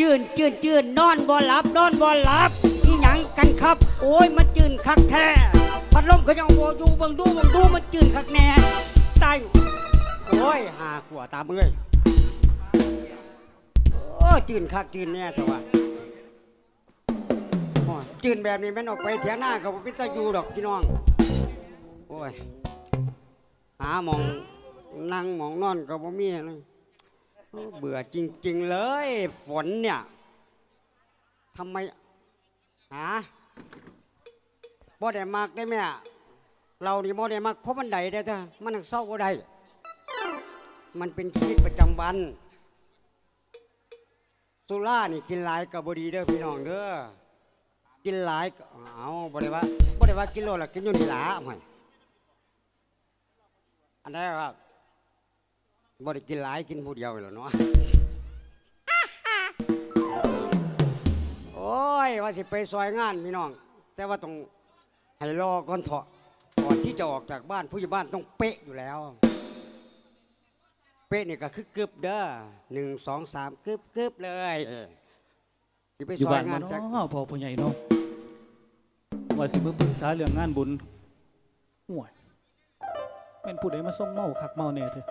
จืนจืนจืนนอนบ่หลับนอนบ่หลับนี่หยังกันครับ โอ้ยมันจืนคักแท้พัดลมก็ยังโออยู่เบิ่งดูเบิ่งดูมันจืนคักแน่ตายโอ้ยหาขัวตามเอ้ยโอ้จืนคักจืนแน่แต่ว่าจืนแบบนี้แม่นออกไปเถียงหน้ากับพิจาอยู่ดอกพี่น้องโอ้ยหาหมองนั่งหมองนอนกับบ่มีเลย เบื่อจริง ๆ เลย ฝนเนี่ยทำไมหาบ่ได้มากได้ไหมเรานี่บ่ได้มากเพราะมันใดได้เถอะมันนังเศร้าบ่ได้ มันเป็นชีวิตประจำวันสุรานี่กินหลายกับบดีเด้อพี่น้องเด้อกินหลายเอาบ่ได้ว่าบ่ได้ว่ากินโลละกินอยู่นี่หลาห่วยอันนี้ครับ บ่ได้กินหลายกินผู้เดียวเหรอเนาะ โอ้ยว่าสิไปซอยงานพี่น้อง แต่ว่าต้องให้รอก่อนเถอะก่อนที่จะออกจากบ้านผู้ใหญ่บ้านต้องเป๊ะอยู่แล้ว เป๊ะนี่ก็คือกึบเด้อหนึ่งสองสามกึบกึบเลยเออสิไปอยู่ซอบ้ายนงามานเนาจากะพ่อผู้ใหญ่เนาะว่าสิมาปรึกษาเรื่องงานบุญห่วยเป็นผู้ใดมาส่งเมาคักเมาแน่เถอะ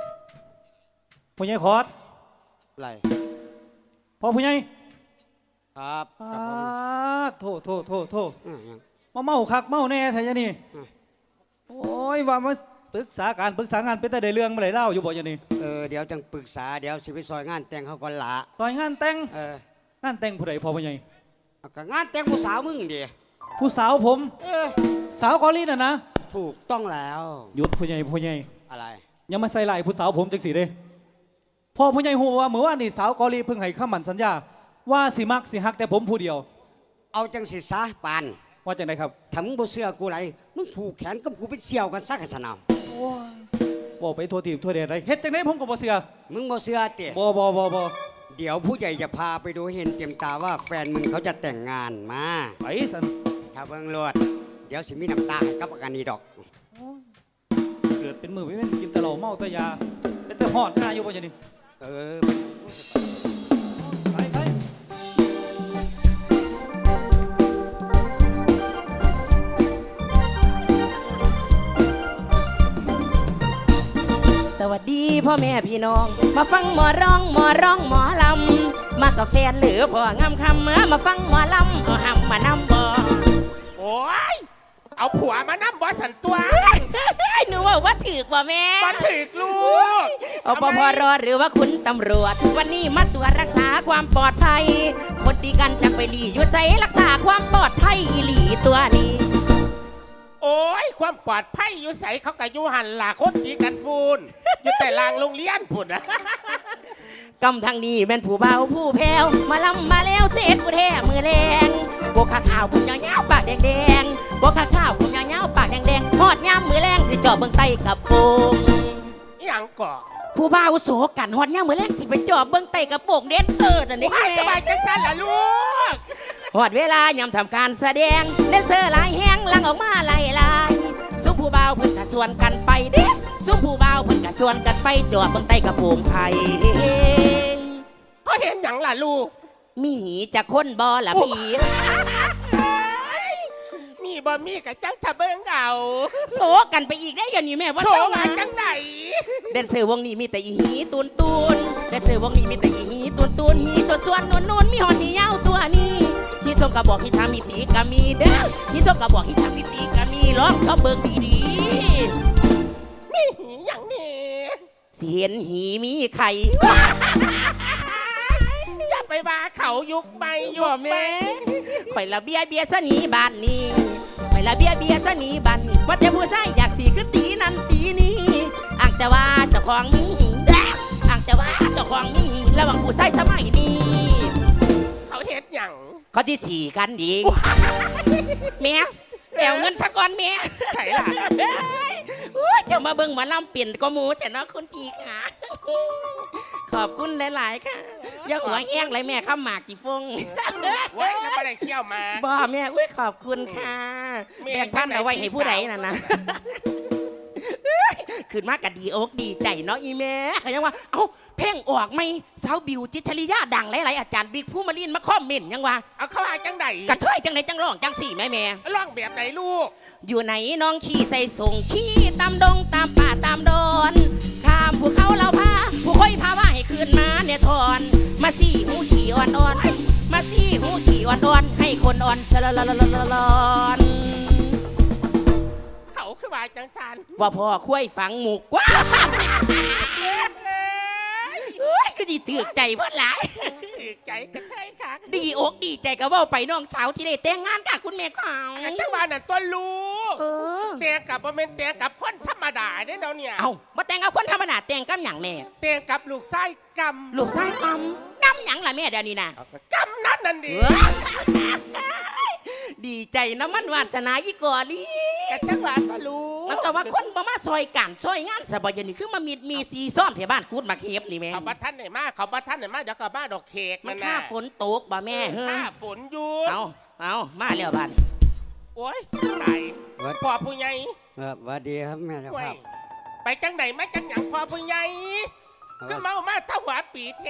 ผู้ใหญ่ขอดไรพ่อผู้ใหญ่ครับอ้ากับผมโทษโทษโทษโทษอืมยัง มาเมาคักเมาแน่แท้ยะนี่อืม โอ้ยว่ามาปรึกษาการปรึกษางานเป็นแต่ได้เรื่องมาไหลเล่าอยู่บ่ยะนี่เออเดี๋ยวจังปรึกษาเดี๋ยวสิไปซอยงานแต่งเขาก่อนละซอยงานแต่งเอองานแต่งผู้ใดพ่อผู้ใหญ่เอาก็งานแต่งผู้สาวมึงดิผู้สาวผมเออสาวเกอลีน่ะนะถูกต้องแล้วหยุดผู้ใหญ่ผู้ใหญ่อะไรอย่ามาใส่ลายผู้สาวผมจังสีเด้ พ่อผู้ใหญ่ฮู้ว่าเมื่อวานนี่สาวเกอลีเพิ่งให้คำมั่นสัญญา ว่าสิมักสิฮักแต่ผมผู้เดียว เอาจังสิซะปานว่าจังไดครับถ้ามึงบ่เชื่อกูไรมึงผูกแขนกับกูไปเสี่ยวกันซะกันสนามบอกไปทั่วทีบทั่วเดนไรเฮ็ดจังไดผมก็บ่เชื่อมึงบ่เชื่อเตะบ่บ่บ่บ่เดี๋ยวผู้ใหญ่จะพาไปดูเห็นเต็มตาว่าแฟนมึงเขาจะแต่งงานมาไปสันถ้าเบิ่งรวดเดี๋ยวสิมีน้ำตาให้กับอาการนี้ดอก เกิดเป็นมือไม่เป็นกินแต่เหล้าเมาแต่ยาเป็นแต่หอดหน้าอยู่บ่จังนี่ เออไปไปสวัสดีพ่อแม่พี่น้อง มาฟังหมอร้องหมอร้องหมอลำ มากับแฟนหรือพ่องามคำเมื่อมาฟังหมอลำเอาหำมานำบ่โอ้ย เอาผัวมานั่บอสันตัวหนูว่าว่าถือบ่แม่มาถึกลูกเอาปพรอหรือว่าคุณตำรวจ วันนี้มาตรวจรักษาความปลอดภัย คนตีกันจักไปหลีอยู่ใสรักษาความปลอดภัยอีหลีตัวนี้ โอ้ย ความปลอดภัยอยู่ใสเขากับยูหันหลาคนตีกันพูนอยู่แต่ลางโรงเรียนพูนนะกำทางนี้แม่นผู้เบาผู้แพ้วมาลำมาแล้วเศษผู้แท้มือแรง บกขาขาวผมยาวๆปากแดงๆบกขาขาวผมยาวๆปากแดงๆหอดยามมือแรงสิเจอบเบิ่งไตกับโปงอหย่างก่อผู้บ่าวโสกันหอดยามมือแรงสิไปจอบเบิ่งไตกับโปงเดนเซอร์จันนี่ว้ายสบายจังสันล่ะลูกหอดเวลายามทำการแสดงเดนเซอร์หลายแห้งลังออกมาหลายลายสุมผู้บ่าวเพิ่นกะส่วนกันไปเด้สุมผู้บ่าวเพิ่นกะส่วนกันไปจอบเบิ่งไตกับโปงไผก็เห็นอย่างล่ะลูก มีหีจะค้นบอละพี่ มีบ่มีกับจังทะเบิงเอาโศกันไปอีกได้อย่างนี้แม่ว่าโชโศว์มามาจังไหนแดนเซอร์วงนี้มีแต่อีหีตูนตูนแดนเซอร์วงนี้มีแต่อีหีตูนตูนหีสดสวนนวลนวลมีหอนหียาวตัวนี้ฮีส่งกระบอกฮีทามีตีกามีเด้อฮีส่งกระบอกฮีทามีตีกามีร้องเขาเบิ่งดีดีมีอย่างนี้ๆสิเห็นหีมีไข่อย่า ไปว่าเขายุกไม่ยุบ่กไม่แม่ข่อยละเบียเบียสนีบ้านนี้ข่อยละเบียเบียสนีบ้านนี้ว่าแต่ผู้ชายอยากสีคือตีนั่นตีนี้อ่างแต่ว่าเจ้าของมีหีเด้ออ่างแต่ว่าเจ้าของมีหีระหว่างผู้ชายสมัยนี้ เขาเห็นอย่างเขาที่สี่กันเองเมียแปลเงินสักก้อนเมียใช่ล่ะโอ้ยจะมาเบิ่งหมาลำเปลี่ยนก็หมูแต่เนาะคุณพี่ค่ะ ขอบคุณหลาย ๆ ค่ะอย่าหัวแห้งเลยแม่ข้ามหมากจีฟงว้ายแล้วไม่ได้เกี่ยวมาบ่แม่อุ้ยขอบคุณค่ะแม่แบ่งพันเอาไว้ให้ผู้ใดน่ะนะขึ้นมาก็ดีอกดีใจเนาะอีแม่เขายังว่า เอ้าเพลงออกไหมสาวบิวจิตรชริยาดังหลายๆอาจารย์บิ๊กผู้มาลินมาคอมเมนต์ยังว่าเอาเข้ามาจังใดกระเทยจังไหนจังร้องจังสี่แม่แม่ร้องแบบไหนลูก อยู่ไหนน้องขี่ใส่ส่งขี่ตามดงตามป่าตามดอนข้ามภูเขาเราพาผู้ ค่อยพาว่าให้คืนมาเนี่ยทอน มาสี่หูขี่อ่อนอ่อนมาสี่หูขี่อ่อนอ่อนให้คนอ่อนสละลลลอนเขาคือว่าจังสันว่าพ่อคุ้ยฝังหมูกว้า ยก็จีถือกใจเพื่อนหลายถือใจกระใช่ค่ะดีอกดีใจก็เว่าไปน้องสาวที่ได้แต่งงานกับคุณแม่เขาแต่จังหวะนั้นตัวลูกเออแต่กับบ่แม่นแต่กับคนธรรมดาเด้เนาะเนี่ยเอามาแต่งกับคนธรรมดาแต่งกับอย่างแม่แต่กับลูกไส้กลูกชายกำกำหยังล่ะแม่เดี๋ยวนี้นะำเอาก็กำนั่นนั่นดิเอ้ยดีใจนะมันวาสนาอีกอลีแต่จังหวะตัวลูกแล้วก็ว่าคนบ่มาซอยกันซอยงานสบายนี่คือมามีมีซีซ่อมแถวบ้านกูดมาเข็บนี่แม่เขาบัท่านไหนมาเขาบัท่านไหนมาเดี๋ยวเขาบ้าดอกเค้กมันนั่นค่าน่ะฝนตกบ่แม่เฮ้ค่ายฝนอยู่เอาเอามาแล้วบ้านโอ้ยตายวัดพ่อผู้ใหญ่เออหวัดดีครับแม่เจ้าห่วยครับไปจังไหนมาจังหยังพ่อผู้ใหญ่ ก็เมามาเท่าหัวปีเท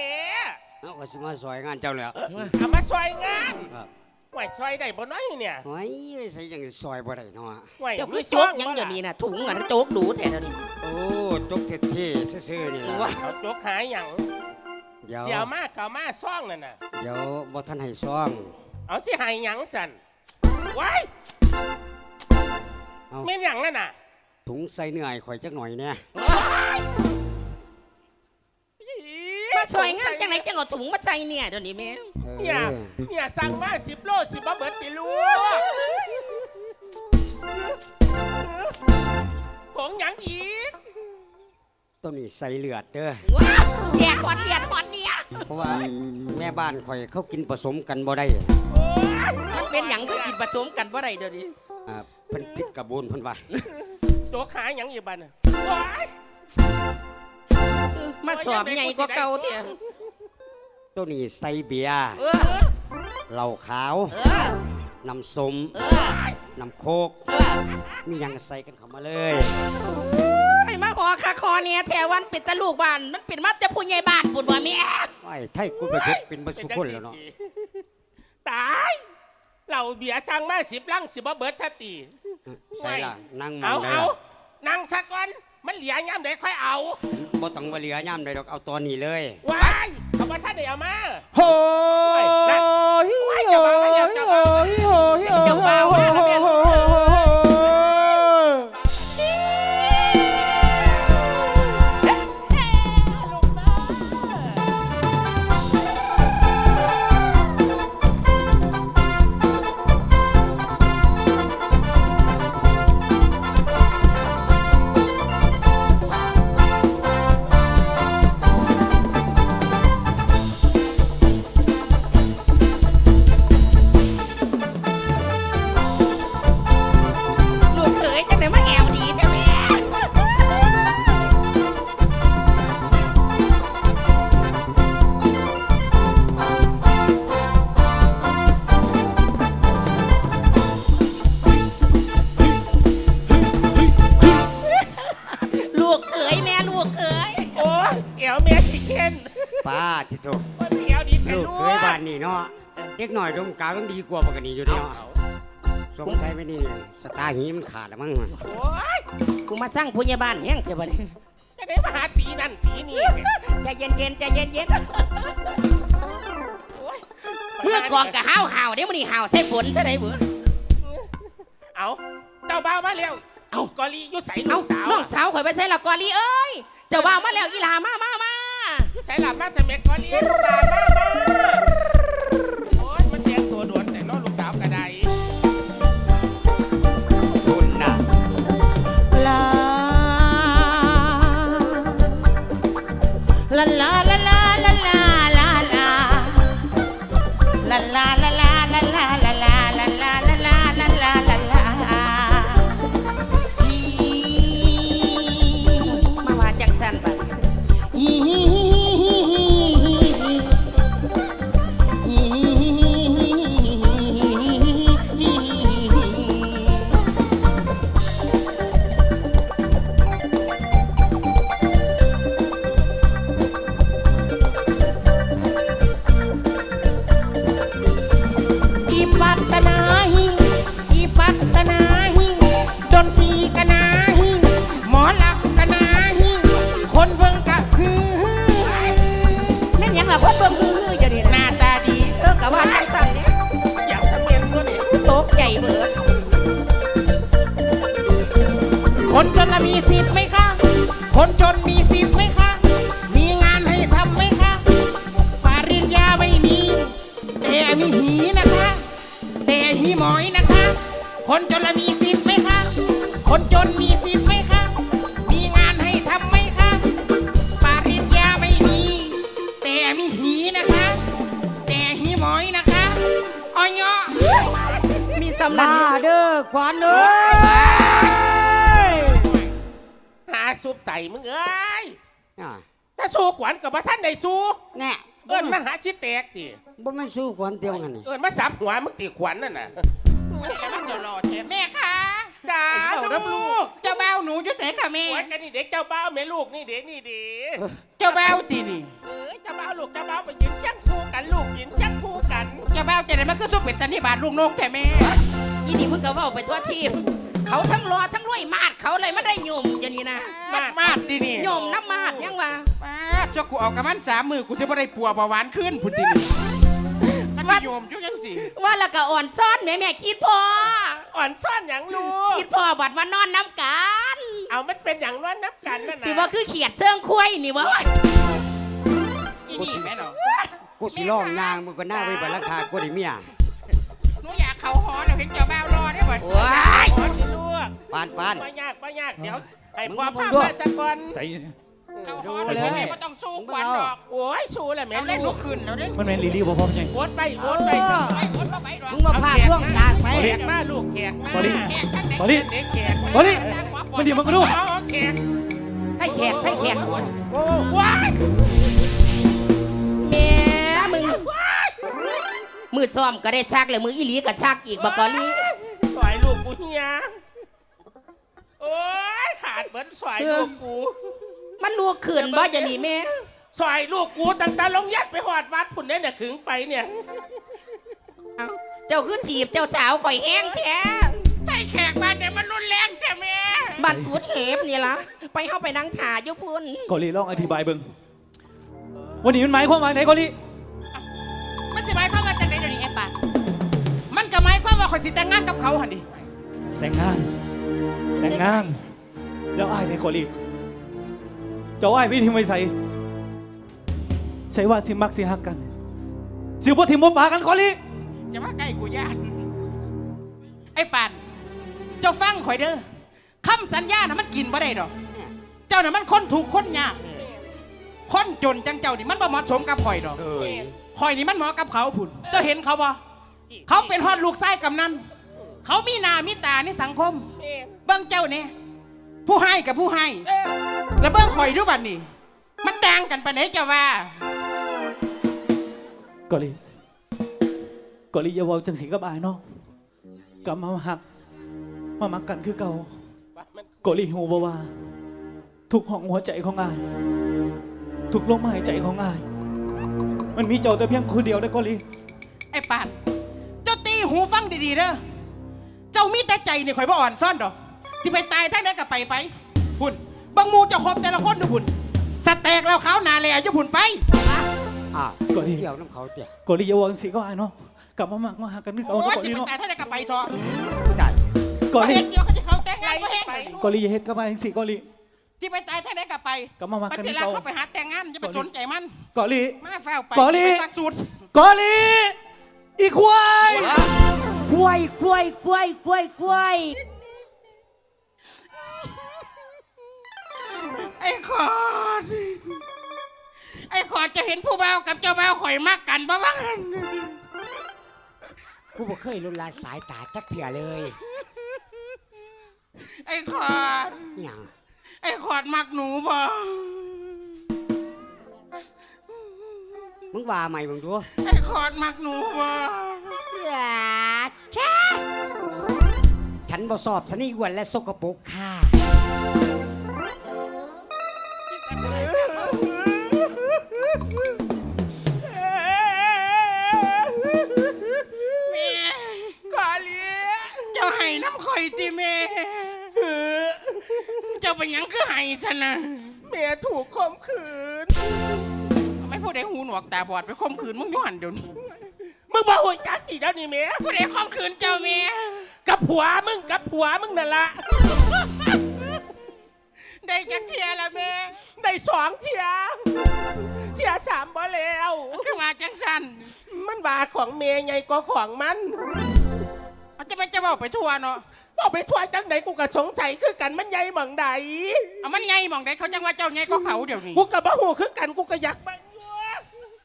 เอาก็สิมาซอยงานเจ้าแล้วเอามาซอยงานครับห่วยซอยได้บ่น้อยเนี่ยโอ้ยใส่จังสิซอยบ่ได้เนาะห่วยเจ้าคือมีโจกยังเดี๋ยวนี้นะถุงอันโจกหรูแถวนี้โอ้จกเท่ๆซื่อๆนี่ว่าล่ะเอาโจกหายหยังเดี๋ยวเจียวมากเก่ามาซ่องนั่นน่ะเดี๋ยวบ่ทันให้ซ่อง เอาสิหายหยังสันว้ายเอาเม่นหยังนั่นน่ะถุงใส่เนื้อให้ข่อยจักหน่อยเนี่ย มาซอยงานจังไหนจังเอาถุงมาใส่เนี่ยเดี๋ยวนี้แม่เออเนี่ยเนี่ยสั่งมาสิบโลสิบบ่เบิดติลูกผงหยังอีกตัวนี้ใส่เลือดเด้อว้าวแจกหอดเลียดหอดเนี่ยเพราะว่าแม่บ้านข่อยเขากินผสมกันบ่ได้โอ้ยมันเป็นหยังคือกินผสมกันบ่ได้เดี๋ยวนี้อ่าเพิ่นผิดกระบวนเพิ่นว่าโจกหายหยังอีกบัดน่ะว้าย มาสอบใหญ่กว่าเก่าเถี่ยตัวนี้ใส่เบียร์เออเหล้าขาวเออน้ำส้มเออน้ำโคก เออมีหยังก็ใส่กันเข้ามาเลย ไอ้มาขอคาคอเนี่ยแถววันเป็นตะลูกบ้าน มันเป็นมาแต่ผู้ใหญ่บ้านบุญว่าแม่ไอ้ไทยกูไปเฮ็ดเป็นเบ่สุคนแล้วเนาะตายเราเบียร์สั่งมาสิบลังสิบ่เบิดชาติ ใส่ล่ะนั่งมอเอางได้เอาล่ะนั่งสักก่อน มันเหลียย่ำได้ค่อยเอาบ่ต้องว่าเหลือยามใดดอกเอาตอนนี้เลย ว้ายเขาว่าท่านได้เอามาโอ้ยนั่นโอ้ยโอ้ยโอ้ยโอ้ยเจ้าบ่าวมาแเด็กหน่อยดมกาวต้องดีกว่าปกติอยู่เนาะสงสัยไม่นี่สตาร์หีมันขาดแล้วมั้งโอ้ยกูมาสร้างผู้ใหญ่บ้านแห้งเถอะบัดนี้จะได้มาหาตีนั่นตีนี่ใจเย็นๆใจเย็นโอ้ยๆเมื่อกองกะห้าวห่าวๆเดี๋ยวมันนี่ห่าวใส่ฝนซะได้เบื่อเอาเจ้าบ่าวมาเร็วเอากอลีอยู่ใส่เอาลูกสาวน้องสาวข่อยไปใส่ละกอลีเอ้ยเจ้าบ่าวมาแล้วอีหลามามามาอยู่ใส่หลับมาแต่เมกกอลีลูกสาวมา คนจนละมีสิทธิ์ไหมคะ คนจนมีสิทธิ์ไหมคะ มีงานให้ทำไหมคะปริญญาไม่มี แต่มีหีนะคะ แต่หีหมอยนะคะออยมีสำนัมากเด้อขวัญเอ้ยหาซุปใส่มึงเอ้ยอะถ้าสู้ขวัญกับว่าท่านได้สู้แน่เอิ้นมาหาชิแตกติบ่แม่นสู้ขวัญเตียวกันนี่เอิ้นมาสับหัวมึงตีขวัญนั่นน่ะ แม่คะจ้าไอ้เจ้าลูก เจ้าเบ้าหนูอยุ่เสค่ะแม่ขวัญกันนี่เด็กเจ้าบ้าวแม่ลูกนี่เด็กนี่เด็กเจ้าเบ้าตีนี่ เอ้ยเจ้าบ้าวลูกเจ้าบ้าวไปยืนเชียงคู่กันลูกยืนเชียงคู่กันเจ้าเบ้าจะได้มันก็สู้เป็นสันนิบาตลูกนกแต่แม่อีนี่มึงก็เว่าไปทั่วทีม เขาทั้งรอทั้งรวยมาดเขาเลยไม่ได้ยุ่มอย่างนี้นะมาดมาดตีนี่ยุ่มน้ำมาดยังวะป้าดจ้ากูเอากระมันสามมือกูจะไม่ได้ปัวเบาหวานขึ้นพุ่นตีนี่ มันจะโยมจุยังสิว่าแล้วก็อ่อนซ่อนแม่แม่คิดพออ่อนซ่อนอย่างลูกคิดพอบัดมานอนน้ำกัน เอามันเป็นอย่างนั้นนับกันนั่นนะสิว่าคือเขียดเชิงคุยนี่วะอีนี่แม่เนาะกูสิร้องยางมึงก็น่าไว้บัดราคากูได้เมียหนูอยากเขาหอนะเพียงเจ้าบ้าวรอได้บ่โอ้ยขอสิลูกปานปานไม่ยากไม่ยากเดี๋ยวให้มึงพ่อมึงพาด้วยมาสักก่อนใส่เนี่ยเขาหอนะเพียงแม่ไม่ต้อง สู้ควันดอกโอ้ยสู้แหละแม่เอาเล่นลูลุกกขึ้นแล้วเด้มันแม่นลีลี่บ่พร้อมใช่โอดไปโอดไปสักไอ้คนมาไปดอกมึงมาพาพ่วงกลางไปแขกมาลูกแขกมาบอลี่แขกทั้งไหนบอลี่เด็กแขกมาบอลี่มันดีมันก็รู้เอาเอาแขกให้แขกให้แขกโอ้ว้ายแม่มึงมือซ้อมก็ได้ชักเลยมืออีหลีก็ชักอีกบักกอลี่สวยลูกกูเฮียโอ้ยขาดเหมือนสวยลูกกู มันลูกขืนบ่จะนี่แม่ สวยลูกกูตั้งแต่ลงยัดไปหอดวัดพุ่นเนี่ยเนี่ยขึงไปเนี่ย เอ้าเจ้าคือถีบเจ้าสาวข่อยแห้งแท้ไอ้แขกบ้านเนี่ยมันรุนแรงแต่แม่บัดกูดเหบนี่ล่ะไปเข้าไปนั่งถ่าอยู่พุ่นกอลีลองอธิบายเบิ่งวันนี้มันหมายความว่าไหนกอลีมันสิหมายความว่าจังไดเดี๋ยวนี้ไอ้ป่ามันก็หมายความว่าข่อยสิแต่งงานกับเขาหั่นดิแต่งงานแต่งงานแล้วอ้ายไหนกอลีเจ้าอ้ายพี่ทิมไว้ใส่ ใส่ว่าสิมักสิฮักกัน สิบ่ทิมบ่ปากันกอลีจะมาใกล้กูย่านไอ้ปานเจ้าฟังข่อยเด้อคำสัญญาน่ะมันกินบ่ได้ดอก เจ้าน่ะมันคนถูกคนยากคนจนจังเจ้านี่มันบ่เหมาะสมกับข่อยดอกเอ้ยข่อยนี่มันเหมาะกับเขาพุ่นเจ้าเห็นเขาบ่เขาเป็นฮอดลูกไส้กำนันเขามีหน้ามีตาในสังคม เบิ้งเจ้าเนี่ยผู้ให้กับผู้ให้ แล้วเบิ้งข่อยดูบัดนี่มันต่างกันไปไหนเจ้าว่า กอลีกอลีอย่าเว้าจังสิกับอ้ายเนาะกลับมาหัก มามักกันคือเก่ากอลีฮูบ่ว่า ทุกห้องหัวใจของอาย ทุกลมหายใจของอาย มันมีเจ้าแต่เพียงคนเดียวได้กอลีไอ้ปานเจ้าตีหูฟังดีๆเด้อเจ้ามีแต่ใจนี่ข่อยบ่อ่อนซ่อนดอกที่ไปตายทั้งนั้นก็ไปไปพุ่นบางมูเจ้าคบแต่ละคนดูพุ่นสแต็กแล้วเขาวหนาเลยอายุพุ่นไป อ้าวก็ดีเกี่ยวน้ำเขาเตี่ยกอลีอย่าเว้าจังสิกับอายเนาะกลับมามักมาหักกันคือเก่าโอ้เนาะยกอจะลีไปเนาะตายทั้งนั้นก็ไปเถอะกูตายกอลีเฮ็ดเดียวเขาจะเขาแต่งงานบ่แห้งกอลีอย่าเฮ็ดกับอายจังสิกอลีที่ไปตายทั้งนั้นก็ไปกลับมามักไปกันทีคือหลังเก่าเขาไปหาแต่งงานจะไปสนใจมันกอลีมาแฝวไปกอลีไปสักสูตรกอลีอีควายควายควายควายควายควายไอ้ขอด ไอ้ขอดจะเห็นผู้บ่าวกับเจ้าบ่าวข่อยมากกันบ้างกูบ่เคยลุลาสายตาจักเถี่ยเลยไอ้ขอดหยังไอ้ขอดมักหนูบ่มึงว่าใหม่มึงดูไอ้ขอดมักหนูบ่อย่าช้าฉันบ่สอบสนิอ้วนและสกปรกค่ะ แม่กอลีเจ้าให้น้ำข่อยติแม่เจ้าเป็นหยังคือให้ฉันนะเมียถูกข่มขืนไม่พูดได้หูหนวกตาบอดไปข่มขืนมึงอยู่หันเดี๋ยวนี้มึงบอกหัวจักกี่แล้วนี่เมียพูดได้ข่มขืนเจ้าแม่กับผัวมึงกับผัวมึงนั่นละ ได้จักเทียละแม่ได้สองเทียเทียสามบ่แล้ว คือว่าจังสันมันบาของเมย์ไงก็ของมันมันจะไปจะบอกไปทั่วเนาะบอกไปช่วยจังไหนกูก็สงสัยคือกันมันใหญ่หมังใดเอามันไงมองได้เขาจังว่าเจ้าไงก็เขาเดี๋ยวนี้กูกับบ้าหูคือกันกูก็อยากไปอยู่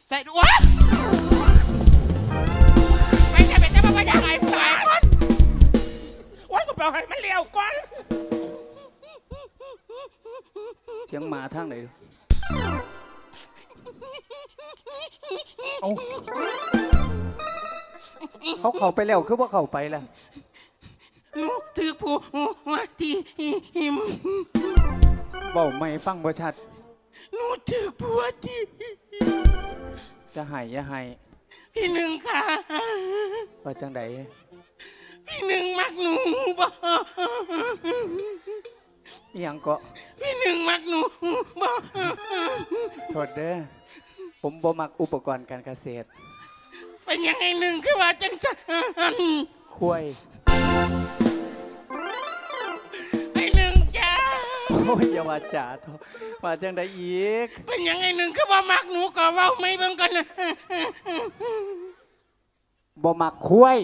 ใส่ดูวะไปจะเป็นจะมาว่าอย่างไรผู้ไอ้คนว่ากูไปเอาให้มันเลี้ยวก่อน เสียงหมาทางไหนเอาเขาเข้าไปแล้วคือว่าเข้าไปแล้วหนูถือผู้ว่าที่หิมเว้าไม่ฟังบ่ชัดหนูถือผู้ว่าที่จะให้อย่าให้พี่หนึ่งค่ะว่าจังไดพี่หนึ่งมักหนูบ่ อีหยังก็พี่หนึ่งมักหนูบ่โทษเด้อผมบ่มักอุปกรณ์การเกษตรเป็นยังไงหนึ่งคือว่าจังสันคุ้ยไอ้หนึ่งจ้าโอ้ยอย่าว่าจ๋าเถอะว่าจังไดอีก เป็นยังไงหนึ่งคือว่ามักหนูก็เว้าไม่เบิ่งกันนะบ่มักคุ้ย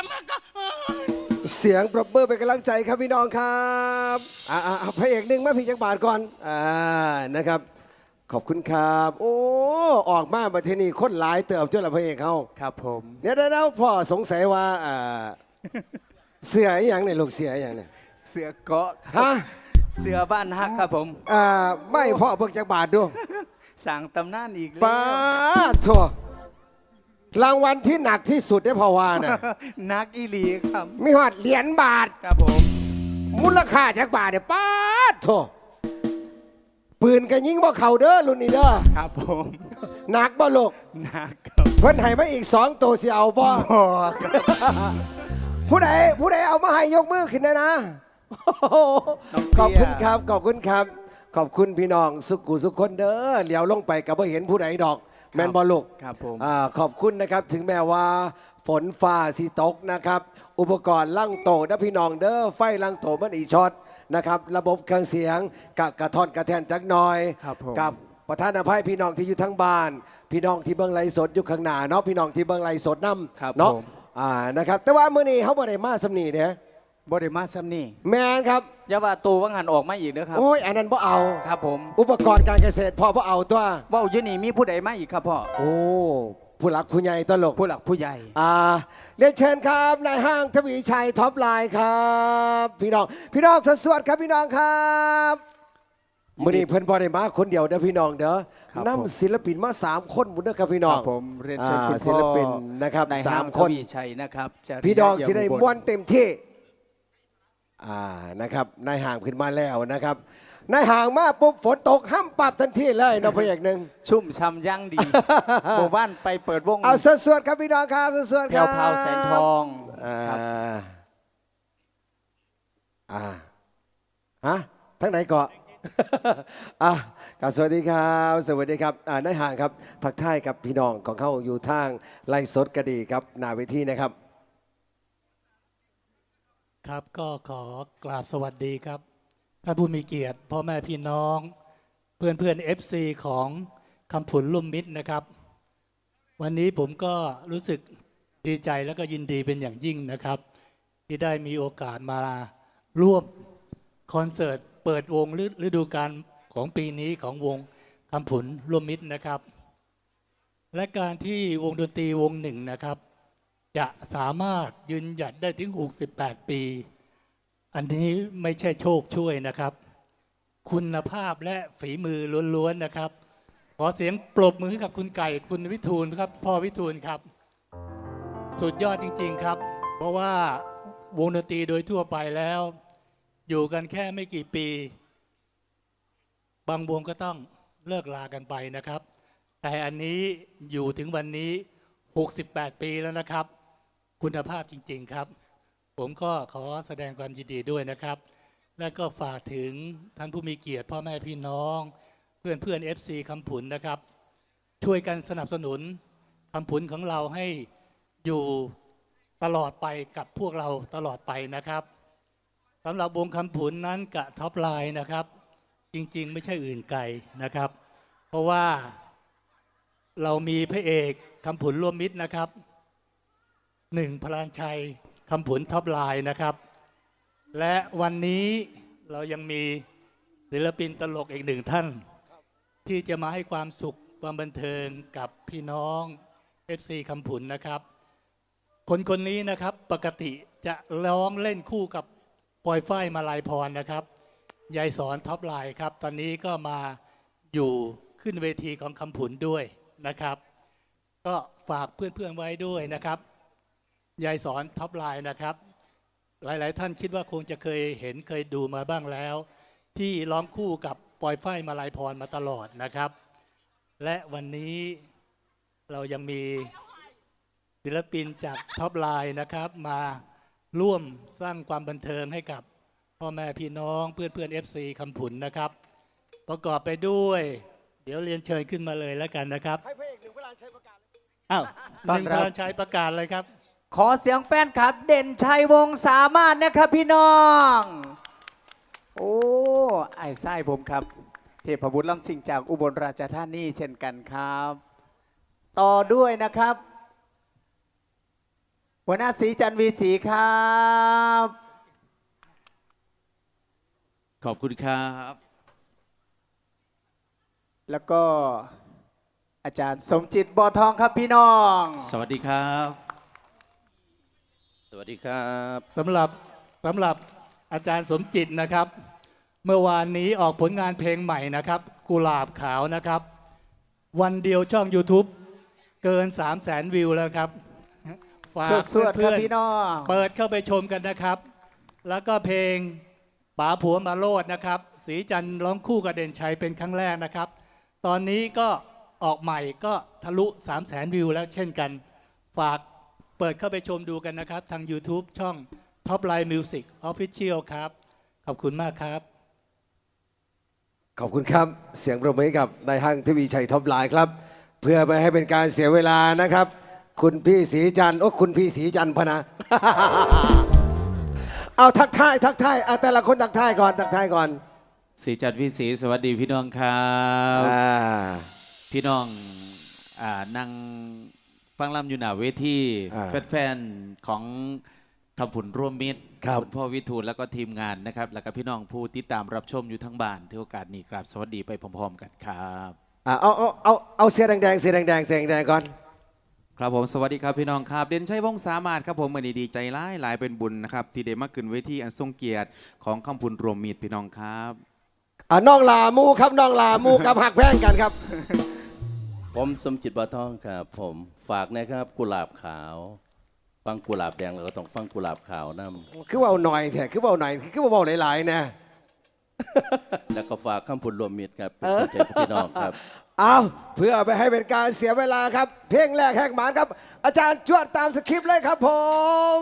ไอ้หนึ่งก็มาก็เสียงปรบมือเป็นกำลังใจครับพี่น้องครับอ่าอ่าอ่าพระเอกหนึ่งมาพี่จักรบาทก่อนอ่านะครับ ขอบคุณครับ โอ้ออกมาประเทศนี้คนหลายเติบเจ้าละพระเอกเขาครับผมเนี่ยเดี๋ยวๆพ่อสงสัยว่าอ่าเสืออหย่างเนี่ยลูกเสืออหย่างเนี่ยเสือเกาะครับฮะเสือบ้านฮักครับผมอ่าไม่พ่อเบิกจักรบาทดู สั่งตำนานอีกแล้วป้าโถ รางวัลที่หนักที่สุดได้พอว่าน่ะนักอีหลีครับ มีหอดเหรียญบาท ครับผม มูลค่าจักรบาทเนี่ยป้าดโถปืนกันยิงบ่เข่าเด้อรุ่นนี้เด้อครับผมหนักบ่ลูกนักครับเพิ่นให้มาอีกสองตัวสิเอาบ่พอครับผู้ใดผู้ใดเอามาให้ยกมือขึ้นนะนะโอ้โหขอบคุณครับขอบคุณครับ ขอบคุณพี่น้องสุกุสุขคนเด้อเหลียวลงไปกับบ่เห็นผู้ใดดอก แมนบอลูกครับผมอ่าขอบคุณนะครับถึงแม้ว่าฝนฟ้าสีตกนะครับ อุปกรณ์ลั่งโตนะพี่น้องเด้อไฟลั่งโตมันอีช็อตนะครับระบบเครื่องเสียงกะกระท่อนกระแทนจักหน่อยครับผมกับประธานอภัยพี่น้องที่อยู่ทั้งบ้าน พี่น้องที่เบิ้งไลฟ์สดอยู่ข้างหน้าเนาะพี่น้องที่เบิ้งไลฟ์สดนํครับเนาะผมอ่านะครับแต่ว่ามื้อนี้เขาบ่ได้มาสำนีเนี่ย บริมาซ้ำนี่แมนครับ อย่าว่าตัวว่างานออกมาอีกนะครับ โอ้ยอันนั้นบ่เอา ครับผมอุปกรณ์การเกษตรพ่อบ่เอาตัวเว่าอยู่นี่มีผู้ใดมาอีกครับพ่อ โอ้ ผู้หลักผู้ใหญ่ตลกผู้หลักผู้ใหญ่ อ่าเรียนเชิญครับนายห้างทวีชัยท็อปไลน์ครับ พี่น้อง พี่น้องสวัสดีครับพี่น้องครับมื่อนี้เพิ่นบอได้มาคนเดียวเด้อพี่น้องเด้อครับผม นำศิลปินมาสามคนหมุนเด้อครับพี่น้คองรับผมเรียนเชิญคุณอ่าพ่อศิลปินนะครับนายสาห้างมทคนวีชัยนะครับจริยพี่น้องสิได้เยม้วนเต็มที่ อ่านะครับนายห่างขึ้นมาแล้วนะครับนายห่างมาปุ๊บฝนตกห้ามปรับทันทีเลยเนาะพระเอกหนึ่งชุ่มช่ำยั่งดีหมู่บ้านไปเปิดวงเอาสวดๆครับพี่น้องครับสวดๆแพครรัวบพราวแสงทองอ่าครับอ่าฮะทั้งไหนเกาะ อะครับสวัสดีครับสวัสดีครับอ่านายห่างครับทักทายกับพี่น้องของเข้าอยู่ทางไล่สดกระดีครับหนาเวทีนะครับ ครับก็ขอกราบสวัสดีครับท่านผู้มีเกียรติพ่อแม่พี่น้อง เพื่อนเพื่อนเอฟซีของคำผุนลุ่มมิตรนะครับ วันนี้ผมก็รู้สึกดีใจแล้วก็ยินดีเป็นอย่างยิ่งนะครับ ที่ได้มีโอกาสมาร่วมคอนเสิร์ตเปิดวงฤดูกาลของปีนี้ของวงคำผุนร่วมมิตรนะครับ และการที่วงดนตรีวงหนึ่งนะครับ จะสามารถยืนหยัดได้ถึง 68 ปี อันนี้ไม่ใช่โชคช่วยนะครับ คุณภาพและฝีมือล้วนๆนะครับ ขอเสียงปรบมือให้กับคุณไก่คุณวิทูลครับพ่อวิทูลครับ สุดยอดจริง ๆครับ เพราะว่าวงดนตรีโดยทั่วไปแล้ว อยู่กันแค่ไม่กี่ปี บางวงก็ต้องเลิกลากันไปนะครับ แต่อันนี้อยู่ถึงวันนี้ 68 ปีแล้วนะครับ คุณภาพจริง ๆครับ ผมก็ขอแสดงความยินดีด้วยนะครับ และก็ฝากถึงท่านผู้มีเกียรติพ่อแม่พี่น้อง เพื่อนเพื่อน FC คำผุนนะครับ ช่วยกันสนับสนุนคำผุนของเราให้อยู่ตลอดไปกับพวกเราตลอดไปนะครับสำหรับวงคำผุนนั้นกับท็อปไลน์นะครับ จริงๆ ไม่ใช่อื่นไกลนะครับ เพราะว่าเรามีพระเอกคำผุนร่วมมิตรนะครับ หนึ่งพลานชัยคำผุนท็อปไลน์นะครับ และวันนี้เรายังมีศิลปินตลกอีกหนึ่งท่าน ที่จะมาให้ความสุขความบันเทิงกับพี่น้อง FC คำผุนนะครับ คนคนนี้นะครับปกติจะร้องเล่นคู่กับปอยฝ้ายมาลายพรนะครับยายสอนท็อปไลน์ครับ ตอนนี้ก็มาอยู่ขึ้นเวทีของคำผุนด้วยนะครับ ก็ฝากเพื่อนๆไว้ด้วยนะครับ ยายสอนท็อปไลน์นะครับ หลายๆ ท่านคิดว่าคงจะเคยเห็นเคยดูมาบ้างแล้ว ที่ร้องคู่กับปอยฝ้ายมาลายพรมาตลอดนะครับ และวันนี้เรายังมีศิลปินจากท็อปไลน์นะครับ มาร่วมสร้างความบันเทิงให้กับพ่อแม่พี่น้องเพื่อนเพื่อนๆ FC คำผุนนะครับ ประกอบไปด้วย เดี๋ยวเรียนเชิญขึ้นมาเลยแล้วกันนะครับให้พระเอกหนึ่งพระรานชัยประกาศอ้าวหต้อนนึ่งรับพลันชัยประกาศเลยครับ ขอเสียงแฟนคลับเด่นชัยวงศ์สามารถนะครับพี่น้อง โอ้ไอ้ไส้ผมครับ เทพบุตรลำสิงห์จากอุบลราชธานีเช่นกันครับ ต่อด้วยนะครับ หัวหน้าสีจันทร์วีสีครับ ขอบคุณครับ แล้วก็อาจารย์สมจิตบอทองครับพี่น้อง สวัสดีครับ สวัสดีครับสำหรับสำหรับอาจารย์สมจิตนะครับ เมื่อวานนี้ออกผลงานเพลงใหม่นะครับ กุหลาบขาวนะครับ วันเดียวช่อง YouTube เกิน 3 0 0แสนวิวแล้วครับฝากสวดๆคเพื่รับอนพี่น้องๆเปิดเข้าไปชมกันนะครับ แล้วก็เพลงป๋าผัวมาโลดนะครับ สีจันทร์ร้องคู่กับเด่นชัยเป็นครั้งแรกนะครับ ตอนนี้ก็ออกใหม่ก็ทะลุ 3 0 0แสนวิวแล้วเช่นกัน ฝาก เปิดเข้าไปชมดูกันนะครับ ทาง YouTube ช่อง Top Line Music Official ครับ ขอบคุณมากครับ ขอบคุณครับ เสียงประมือให้กับนายห้างทวีชัยท็อปไลน์ครับ เพื่อไม่ให้เป็นการเสียเวลานะครับ คุณพี่สีจันทร์โอ้คุณพี่สีจันทร์พะนะ เอาทักทายทักทายเอาแต่ละคนทักทายก่อนทักทายก่อนสีจัดวิสีสวัสดีพี่น้องครับ อ่าพี่น้องอ่านั่ง ฟังลำอยู่หน้าเวทีอ่าแฟนๆของคำผุนร่วมมิตรครับ ณพ่อวิทูลแล้วก็ทีมงานนะครับ แล้วก็พี่น้องผู้ติดตามรับชมอยู่ทั้งบ้านที่โอกาสนี้กราบสวัสดีไปพร้อมๆกันครับ อ่าเอาเอาเอาเอาเสียแดงๆเสียแดงๆเสียแดงๆก่อน ครับผมสวัสดีครับพี่น้องครับ เด่นชัยวงศ์สามารถครับผมมือนี้ดีใจร้ายหลายเป็นบุญนะครับ ที่ได้มาขึ้นเวทีอันทรงเกียรติของคำพุนรวมมีดพี่น้องครับ อ่าน้องลามูครับน้องลามูกับหักแพงกันครับ ผมสมจิตบาทองครับผมฝากนะครับกุหลาบขาว ฟังกุหลาบแดงเราก็ต้องฟังกุหลาบขาวนำคือว่าเอาหน่อยแท้คือว่าเอาหน่อยคือว่าเอาหลายๆนะ แล้วก็ฝากคำพูดรวมมิตรครับเป็นใจกับพี่น้องครับ เอาเพื่อไปให้เป็นการเสียเวลาครับ เพลงแรกแหกหมานครับ อาจารย์จวดตามสคริปต์เลยครับผม